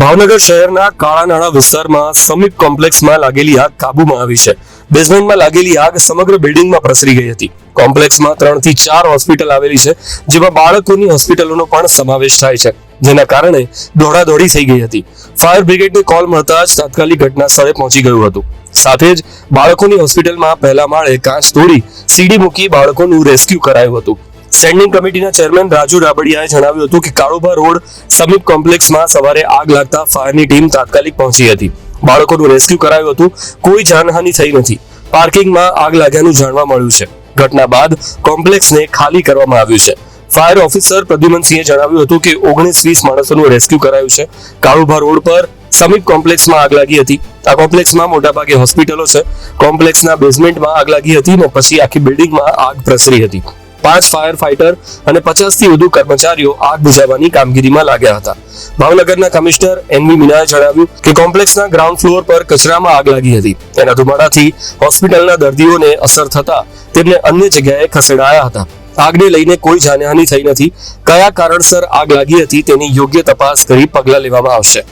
ભાવનગર શહેરના કાળા નાણા વિસ્તારમાં સમીપ કોમ્પ્લેક્સમાં લાગેલી આગ કાબૂમાં આવી છે. બેઝમેન્ટમાં લાગેલી આગ સમગ્ર બિલ્ડિંગમાં પ્રસરી ગઈ હતી. કોમ્પ્લેક્સમાં ત્રણથી ચાર હોસ્પિટલ આવેલી છે, જેમાં બાળકોની હોસ્પિટલોનો પણ સમાવેશ થાય છે, જેના કારણે દોડાદોડી થઈ ગઈ હતી. ફાયર બ્રિગેડને કોલ મળતા જ તાત્કાલિક ઘટના સ્થળે પહોંચી ગયું હતું. સાથે જ બાળકોની હોસ્પિટલમાં પહેલા માળે કાચ તોડી સીડી મૂકી બાળકોનું રેસ્ક્યુ કરાયું હતું. સ્ટેન્ડિંગ કમિટીના ચેરમેન રાજુ રાબડિયાએ જણાવ્યું હતું કે કાળુભા રોડ સમીપ કોમ્પ્લેક્સમાં સવારે આગ લાગતા ફાયરની ટીમ તાત્કાલિક પહોંચી હતી. બાળકોનું રેસ્ક્યુ કરાયું હતું. કોઈ જાનહાનિ થઈ નથી. પાર્કિંગમાં આગ લાગ્યાનું જાણવા મળ્યું છે. ઘટના બાદ કોમ્પ્લેક્સને ખાલી કરવામાં આવ્યું છે. ફાયર ઓફિસર પ્રદ્યુમનસિંહે જણાવ્યું હતું કે ઓગણીસ વીસ માણસોનું રેસ્ક્યુ કરાયું છે. કાળુભા રોડ પર સમીપ કોમ્પ્લેક્સમાં આગ લાગી હતી. આ કોમ્પ્લેક્સમાં મોટાભાગે હોસ્પિટલો છે. કોમ્પ્લેક્સના બેઝમેન્ટમાં આગ લાગી હતી અને પછી આખી બિલ્ડિંગમાં આગ પ્રસરી હતી. પાંચ ફાયર ફાઇટર અને પચાસથી વધુ કર્મચારીઓ આગ બુઝાવવાની કામગીરીમાં લાગ્યા હતા. ભાવનગરના કમિશનર એનવી મીનાએ જણાવ્યું કે કોમ્પ્લેક્સના ગ્રાઉન્ડ ફ્લોર પર કચરામાં આગ લાગી હતી. તેના ધુમાડાથી હોસ્પિટલના દર્દીઓને અસર થતા તેમને અન્ય જગ્યાએ ખસેડાયા હતા. આગને લઈને કોઈ જાનહાની થઈ નથી. કયા કારણસર આગ લાગી હતી તેની યોગ્ય તપાસ કરી પગલાં લેવામાં આવશે.